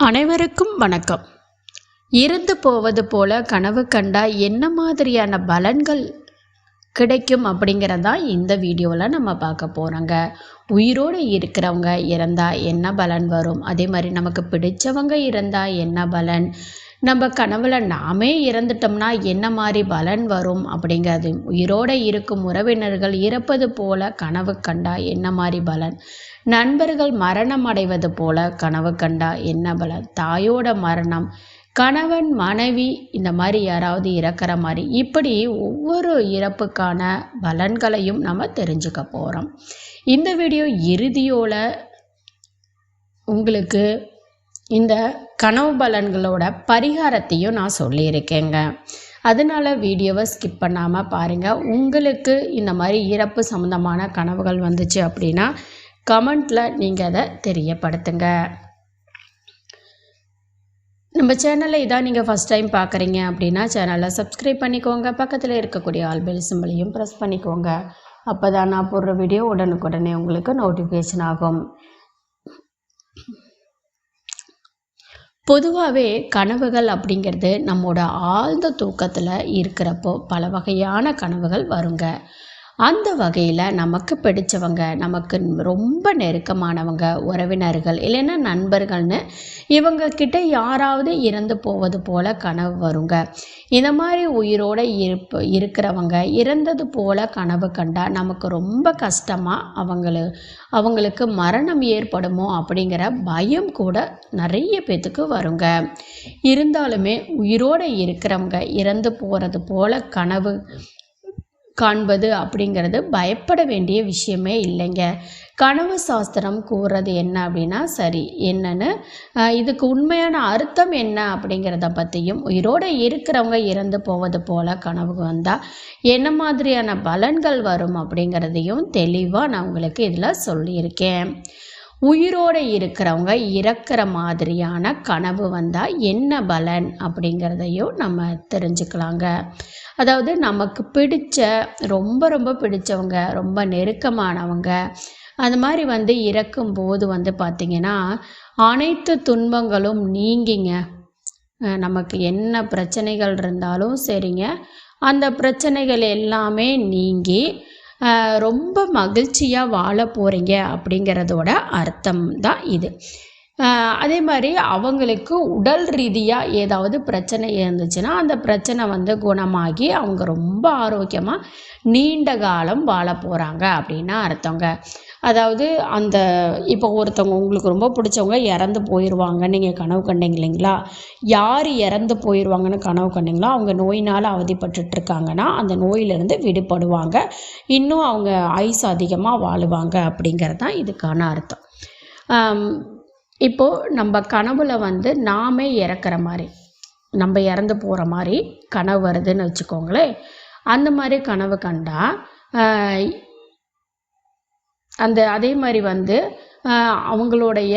அனைவருக்கும் வணக்கம். இருந்து போவது போல கனவு கண்டா என்ன மாதிரியான பலன்கள் கிடைக்கும் அப்படிங்கிறதான் இந்த வீடியோவில் நம்ம பார்க்க போகிறோங்க உயிரோடு இருக்கிறவங்க இறந்தால் என்ன பலன் வரும்? அதே மாதிரி நமக்கு பிடிச்சவங்க இறந்தால் என்ன பலன்? நம்ம கனவுல நாமே இறந்துட்டோம்னா என்ன மாதிரி பலன் வரும் அப்படிங்கிறது. உயிரோடு இருக்கும் உறவினர்கள் இறப்பது போல கனவு கண்டா என்ன மாதிரி பலன்? நண்பர்கள் மரணம் அடைவது போல கனவு கண்டா என்ன பலன்? தாயோட மரணம் கணவன் மனைவி இந்த மாதிரி யாராவது இறக்கிற மாதிரி. இப்படி ஒவ்வொரு இறப்புக்கான பலன்களையும் நம்ம தெரிஞ்சுக்க போகிறோம் இந்த வீடியோ இறுதியோட உங்களுக்கு இந்த கனவு பலன்களோட பரிகாரத்தையும் நான் சொல்லியிருக்கேங்க. அதனால் வீடியோவை ஸ்கிப் பண்ணாமல் பாருங்கள் உங்களுக்கு இந்த மாதிரி இறப்பு சம்மந்தமான கனவுகள் வந்துச்சு அப்படின்னா கமெண்ட்டில் நீங்கள் அதை தெரியப்படுத்துங்க. நம்ம சேனலை இதான் நீங்கள் ஃபஸ்ட் டைம் பார்க்குறீங்க அப்படின்னா சேனலை சப்ஸ்கிரைப் பண்ணிக்கோங்க. பக்கத்தில் இருக்கக்கூடிய ஆல்பெல் சிம்பிளையும் ப்ரெஸ் பண்ணிக்கோங்க. அப்போ தான் நான் போடுற வீடியோ உடனுக்குடனே உங்களுக்கு நோட்டிஃபிகேஷன் ஆகும். பொதுவாகவே கனவுகள் அப்படிங்கிறது நம்மோட ஆழ்ந்த தூக்கத்தில் இருக்கிறப்போ பல வகையான கனவுகள் வருங்க. அந்த வகையில் நமக்கு பிடிச்சவங்க நமக்கு ரொம்ப நெருக்கமானவங்க உறவினர்கள் இல்லைன்னா நண்பர்கள்னு இவங்க கிட்ட யாராவது இறந்து போவது போல கனவு வருங்க. இந்த மாதிரி உயிரோடு இருப்ப இருக்கிறவங்க இறந்தது போல கனவு கண்டா நமக்கு ரொம்ப கஷ்டமாக அவங்களு அவங்களுக்கு மரணம் ஏற்படுமோ அப்படிங்கிற பயம் கூட நிறைய பேத்துக்கு வருங்க. இருந்தாலுமே உயிரோடு இருக்கிறவங்க இறந்து போகிறது போல கனவு காண்பது அப்படிங்கிறது பயப்பட வேண்டிய விஷயமே இல்லைங்க. கனவு சாஸ்திரம் கூறுறது என்ன அப்படின்னா சரி என்னன்னு இதுக்கு உண்மையான அர்த்தம் என்ன அப்படிங்கிறத பற்றியும் உயிரோடு இருக்கிறவங்க இறந்து போவது போல கனவு வந்தால் என்ன மாதிரியான பலன்கள் வரும் அப்படிங்கிறதையும் தெளிவாக நான் உங்களுக்கு இதில் சொல்லியிருக்கேன். உயிரோடு இருக்கிறவங்க இறக்கிற மாதிரியான கனவு வந்தால் என்ன பலன் அப்படிங்கிறதையும் நம்ம தெரிஞ்சுக்கலாங்க. அதாவது நமக்கு பிடிச்ச ரொம்ப ரொம்ப பிடிச்சவங்க ரொம்ப நெருக்கமானவங்க அந்த மாதிரி வந்து இறக்கும்போது வந்து பார்த்திங்கன்னா அனைத்து துன்பங்களும் நீங்கிங்க. நமக்கு என்ன பிரச்சனைகள் இருந்தாலும் சரிங்க. அந்த பிரச்சனைகள் எல்லாமே நீங்கி ரொம்ப மகிழ்ச்சியாக வாழ போகிறீங்க அப்படிங்கிறதோட அர்த்தம் தான் இது. அதே மாதிரி அவங்களுக்கு உடல் ரீதியாக ஏதாவது பிரச்சனை இருந்துச்சுன்னா அந்த பிரச்சனை வந்து குணமாகி அவங்க ரொம்ப ஆரோக்கியமாக நீண்ட காலம் வாழ போகிறாங்க அப்படின்னா அர்த்தங்க. அதாவது அந்த இப்போ ஒருத்தவங்க உங்களுக்கு ரொம்ப பிடிச்சவங்க இறந்து போயிடுவாங்க நீங்கள் கனவு கண்டீங்க இல்லைங்களா? யார் இறந்து போயிடுவாங்கன்னு கனவு கண்டீங்களோ அவங்க நோயினால் அவதிப்பட்டுருக்காங்கன்னா அந்த நோயிலிருந்து விடுபடுவாங்க. இன்னும் அவங்க ஆயுசு அதிகமாக வாழுவாங்க அப்படிங்கிறது தான் இதுக்கான அர்த்தம். இப்போது நம்ம கனவுல வந்து நாமே இறக்குற மாதிரி நம்ம இறந்து போகிற மாதிரி கனவு வருதுன்னு வச்சுக்கோங்களேன். அந்த மாதிரி கனவு கண்டால் அந்த அதே மாதிரி வந்து அவங்களுடைய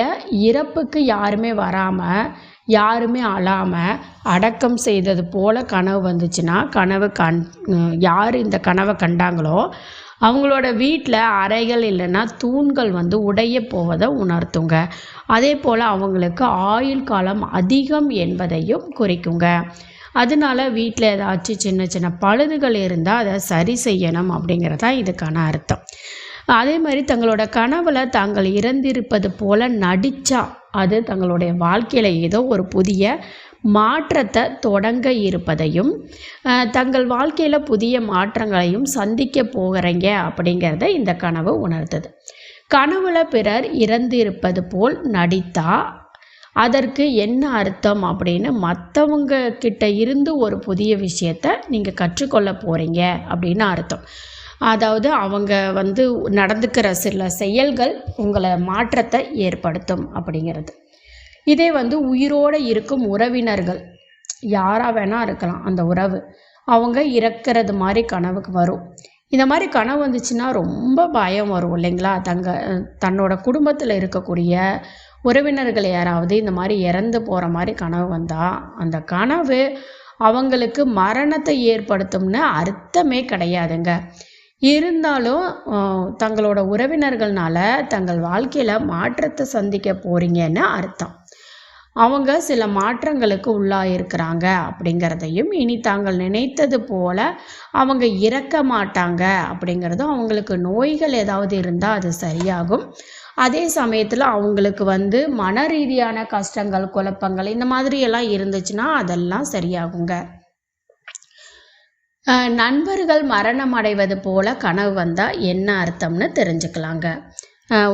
இறப்புக்கு யாருமே வராமல் யாருமே அழாமல் அடக்கம் செய்தது போல் கனவு வந்துச்சுன்னா கனவு கண் யார் இந்த கனவை கண்டாங்களோ அவங்களோட வீட்டில் அறைகள் இல்லைன்னா தூண்கள் வந்து உடைய போவதை உணர்த்துங்க. அதே போல் அவங்களுக்கு ஆயுள் காலம் அதிகம் என்பதையும் குறிக்குங்க. அதனால வீட்டில் ஏதாச்சும் சின்ன சின்ன பழுதுகள் இருந்தால் அதை சரி செய்யணும் அப்படிங்கிறதான் இதுக்கான அர்த்தம். அதே மாதிரி தங்களோட கனவில் தாங்கள் இறந்திருப்பது போல் நடித்தா அது தங்களுடைய வாழ்க்கையில் ஏதோ ஒரு புதிய மாற்றத்தை தொடங்க இருப்பதையும் தங்கள் வாழ்க்கையில் புதிய மாற்றங்களையும் சந்திக்க போகிறீங்க அப்படிங்கிறத இந்த கனவு உணர்த்தது. கனவுல பிறர் இறந்திருப்பது போல் நடித்தா அதற்கு என்ன அர்த்தம் அப்படின்னு மற்றவங்க கிட்ட இருந்து ஒரு புதிய விஷயத்த நீங்கள் கற்றுக்கொள்ள போகிறீங்க அப்படின்னு அர்த்தம். அதாவது அவங்க வந்து நடந்துக்கிற சில செயல்கள் உங்களை மாற்றத்தை ஏற்படுத்தும் அப்படிங்கிறது. இதே வந்து உயிரோடு இருக்கும் உறவினர்கள். யாராக வேணால் இருக்கலாம் அந்த உறவு. அவங்க இறக்கிறது மாதிரி கனவுக்கு வரும். இந்த மாதிரி கனவு வந்துச்சுன்னா ரொம்ப பயம் வரும் இல்லைங்களா? தங்க தன்னோட குடும்பத்தில் இருக்கக்கூடிய உறவினர்கள் யாராவது இந்த மாதிரி இறந்து போகிற மாதிரி கனவு வந்தால் அந்த கனவு அவங்களுக்கு மரணத்தை ஏற்படுத்தும்னு அர்த்தமே கிடையாதுங்க. இருந்தாலும் தங்களோட உறவினர்கள்னால தங்கள் வாழ்க்கையில் மாற்றத்தை சந்திக்க போகிறீங்கன்னு அர்த்தம். அவங்க சில மாற்றங்களுக்கு உள்ளாயிருக்கிறாங்க அப்படிங்கிறதையும் இனி தாங்கள் நினைத்தது போல அவங்க இறக்க மாட்டாங்க அப்படிங்கிறதும் அவங்களுக்கு நோய்கள் ஏதாவது இருந்தால் அது சரியாகும். அதே சமயத்தில் அவங்களுக்கு வந்து மன ரீதியான கஷ்டங்கள் குழப்பங்கள் இந்த மாதிரி எல்லாம் இருந்துச்சுன்னா அதெல்லாம் சரியாகுங்க. நண்பர்கள் மரணம் அடைவது போல கனவு வந்தால் என்ன அர்த்தம்னு தெரிஞ்சுக்கலாங்க.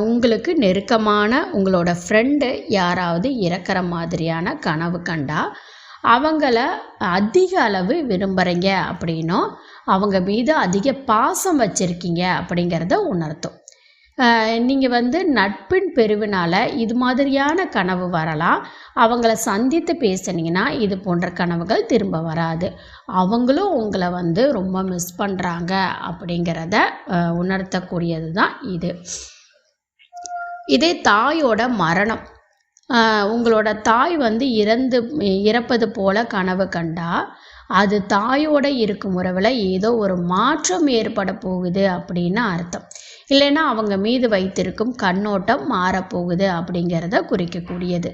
உங்களுக்கு நெருக்கமான உங்களோட ஃப்ரெண்டு யாராவது இறக்குற மாதிரியான கனவு கண்டா அவங்கள அதிக அளவு விரும்புகிறீங்க அப்படின்னும் அவங்க மீது அதிக பாசம் வச்சுருக்கீங்க அப்படிங்கிறத உணர்த்தும். நீங்கள் வந்து நட்பின் பெருவினால் இது மாதிரியான கனவு வரலாம். அவங்கள சந்தித்து பேசுனீங்கன்னா இது போன்ற கனவுகள் திரும்ப வராது. அவங்களும் உங்களை வந்து ரொம்ப மிஸ் பண்ணுறாங்க அப்படிங்கிறத உணர்த்தக்கூடியது தான் இது. இதே தாயோட மரணம். உங்களோட தாய் வந்து இறந்து இறப்பது போல கனவு கண்டா அது தாயோட இருக்கும் உறவில் ஏதோ ஒரு மாற்றம் ஏற்பட போகுது அப்படின்னு அர்த்தம். இல்லைன்னா அவங்க மீது வைத்திருக்கும் கண்ணோட்டம் மாறப்போகுது அப்படிங்கிறத குறிக்கக்கூடியது.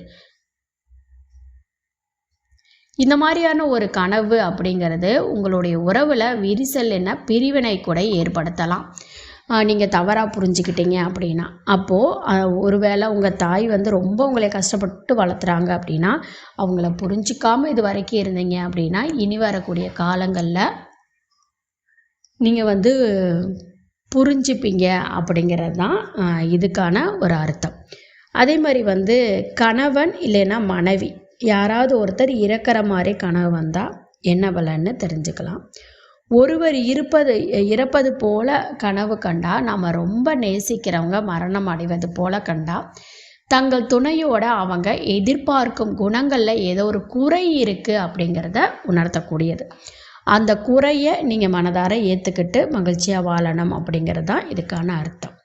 இந்த மாதிரியான ஒரு கனவு அப்படிங்கிறது உங்களுடைய உறவில் விரிசல் என்ன பிரிவினை கூட ஏற்படுத்தலாம். நீங்கள் தவறாக புரிஞ்சுக்கிட்டீங்க அப்படின்னா. அப்போது ஒருவேளை உங்கள் தாய் வந்து ரொம்ப உங்களை கஷ்டப்பட்டு வளர்த்துறாங்க அப்படின்னா அவங்கள புரிஞ்சிக்காமல் இது வரைக்கும் இருந்தீங்க அப்படின்னா இனி வரக்கூடிய காலங்களில் நீங்கள் வந்து புரிஞ்சுப்பீங்க அப்படிங்கிறது தான் இதுக்கான ஒரு அர்த்தம். அதே மாதிரி வந்து கணவன் இல்லைன்னா மனைவி யாராவது ஒருத்தர் இறக்குற மாதிரி கனவு வந்தால் என்ன பலன்னு தெரிஞ்சுக்கலாம். ஒருவர் இருப்பது இறப்பது போல கனவு கண்டா நம்ம ரொம்ப நேசிக்கிறவங்க மரணம் அடைவது போல கண்டா தங்கள் துணையோட அவங்க எதிர்பார்க்கும் குணங்களில் ஏதோ ஒரு குறை இருக்குது அப்படிங்கிறத உணர்த்தக்கூடியது. அந்த குறையை நீங்கள் மனதார ஏற்றுக்கிட்டு மகிழ்ச்சியாக வாழணும் அப்படிங்கிறது தான் இதுக்கான அர்த்தம்.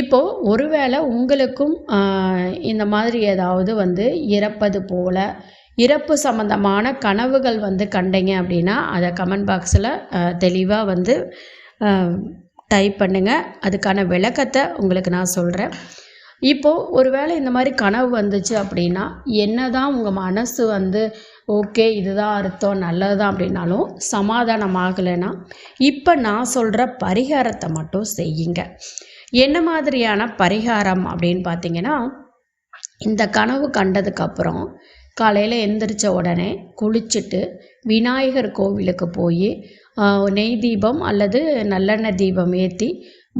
இப்போது ஒருவேளை உங்களுக்கும் இந்த மாதிரி ஏதாவது வந்து இறப்பது போல இறப்பு சம்பந்தமான கனவுகள் வந்து கண்டீங்க அப்படின்னா அதை கமெண்ட் பாக்ஸில் தெளிவாக வந்து டைப் பண்ணுங்கள் அதுக்கான விளக்கத்தை உங்களுக்கு நான் சொல்கிறேன் இப்போது ஒருவேளை இந்த மாதிரி கனவு வந்துச்சு அப்படின்னா என்ன தான் உங்கள் மனசு வந்து ஓகே இதுதான் அர்த்தம் நல்லது தான் அப்படின்னாலும் சமாதானம் ஆகலைன்னா இப்போ நான் சொல்கிற பரிகாரத்தை மட்டும் செய்யுங்க. என்ன மாதிரியான பரிகாரம் அப்படின்னு பார்த்தீங்கன்னா இந்த கனவு கண்டதுக்கப்புறம் காலையில் எந்திரிச்ச உடனே குளிச்சுட்டு விநாயகர் கோவிலுக்கு போய் நெய் தீபம் அல்லது நல்லெண்ணெய் தீபம் ஏற்றி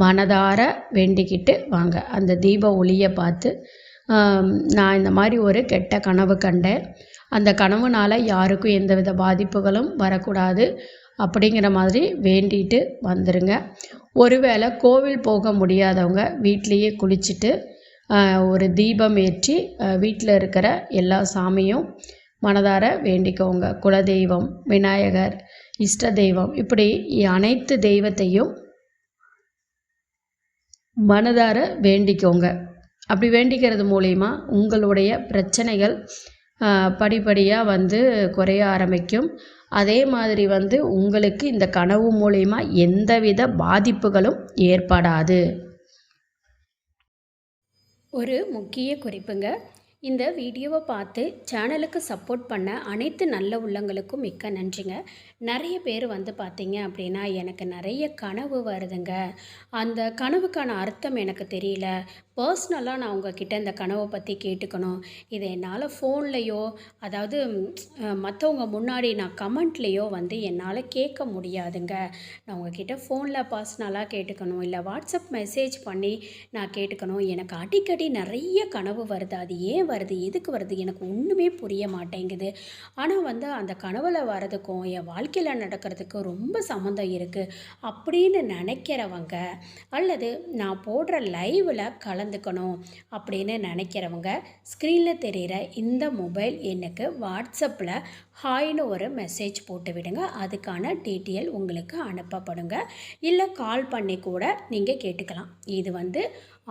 மனதார வேண்டிக்கிட்டு வாங்க. அந்த தீப ஒளியை பார்த்து நான் இந்த மாதிரி ஒரு கெட்ட கனவு கண்டேன். அந்த கனவுனால் யாருக்கும் எந்தவித பாதிப்புகளும் வரக்கூடாது அப்படிங்கிற மாதிரி வேண்டிட்டு வந்துடுங்க ஒருவேளை கோவில் போக முடியாதவங்க வீட்லேயே குளிச்சுட்டு ஒரு தீபம் ஏற்றி வீட்டில் இருக்கிற எல்லா சாமியும் மனதார வேண்டிக்கோங்க. குலதெய்வம் விநாயகர் இஷ்ட தெய்வம் இப்படி அனைத்து தெய்வத்தையும் மனதார வேண்டிக்கோங்க. அப்படி வேண்டிக்கிறது மூலயமா உங்களுடைய பிரச்சனைகள் படிப்படியாக வந்து குறைய ஆரம்பிக்கும். அதே மாதிரி வந்து உங்களுக்கு இந்த கனவு மூலிமா எந்தவித பாதிப்புகளும் ஏற்படாது. ஒரு முக்கிய குறிப்புங்க. இந்த வீடியோவை பார்த்து சேனலுக்கு சப்போர்ட் பண்ண அனைத்து நல்ல உள்ளங்களுக்கும் மிக்க நன்றிங்க. நிறைய பேர் வந்து பார்த்தீங்க அப்படின்னா எனக்கு நிறைய கனவு வருதுங்க. அந்த கனவுக்கான அர்த்தம் எனக்கு தெரியல. பர்சனலாக நான் உங்ககிட்ட இந்த கனவை பற்றி கேட்டுக்கணும். இதை என்னால் ஃபோன்லேயோ அதாவது மற்றவங்க முன்னாடி நான் கமெண்ட்லேயோ வந்து என்னால் கேட்க முடியாதுங்க. நான் உங்ககிட்ட ஃபோனில் பர்சனலாக கேட்டுக்கணும். இல்லை வாட்ஸ்அப் மெசேஜ் பண்ணி நான் கேட்டுக்கணும். எனக்கு அடிக்கடி நிறைய கனவு வருது. அது ஏன் வருது? எதுக்கு வருது? எனக்கு ஒன்றுமே புரிய மாட்டேங்குது. ஆனால் வந்து அந்த கனவில் வரதுக்கும் என் வாழ்க்கையில் நடக்கிறதுக்கும் ரொம்ப சம்மந்தம் இருக்குது அப்படின்னு நினைக்கிறவங்க அல்லது நான் போடுற லைவில் கலந்து கலந்துக்கணும் அப்படின்னு நினைக்கிறவங்க ஸ்க்ரீனில் தெரிகிற இந்த மொபைல் எண்ணுக்கு வாட்ஸ்அப்பில் ஹாய்னு ஒரு மெசேஜ் போட்டு விடுங்க. அதுக்கான டீட்டெயில் உங்களுக்கு அனுப்பப்படுங்க. இல்லை கால் பண்ணி கூட நீங்கள் கேட்டுக்கலாம். இது வந்து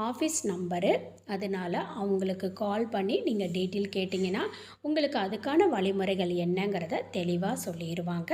ஆஃபீஸ் நம்பரு அதனால் அவங்களுக்கு கால் பண்ணி நீங்கள் டீட்டெயில் கேட்டிங்கன்னா உங்களுக்கு அதுக்கான வழிமுறைகள் என்னங்கிறத தெளிவாக சொல்லிடுவாங்க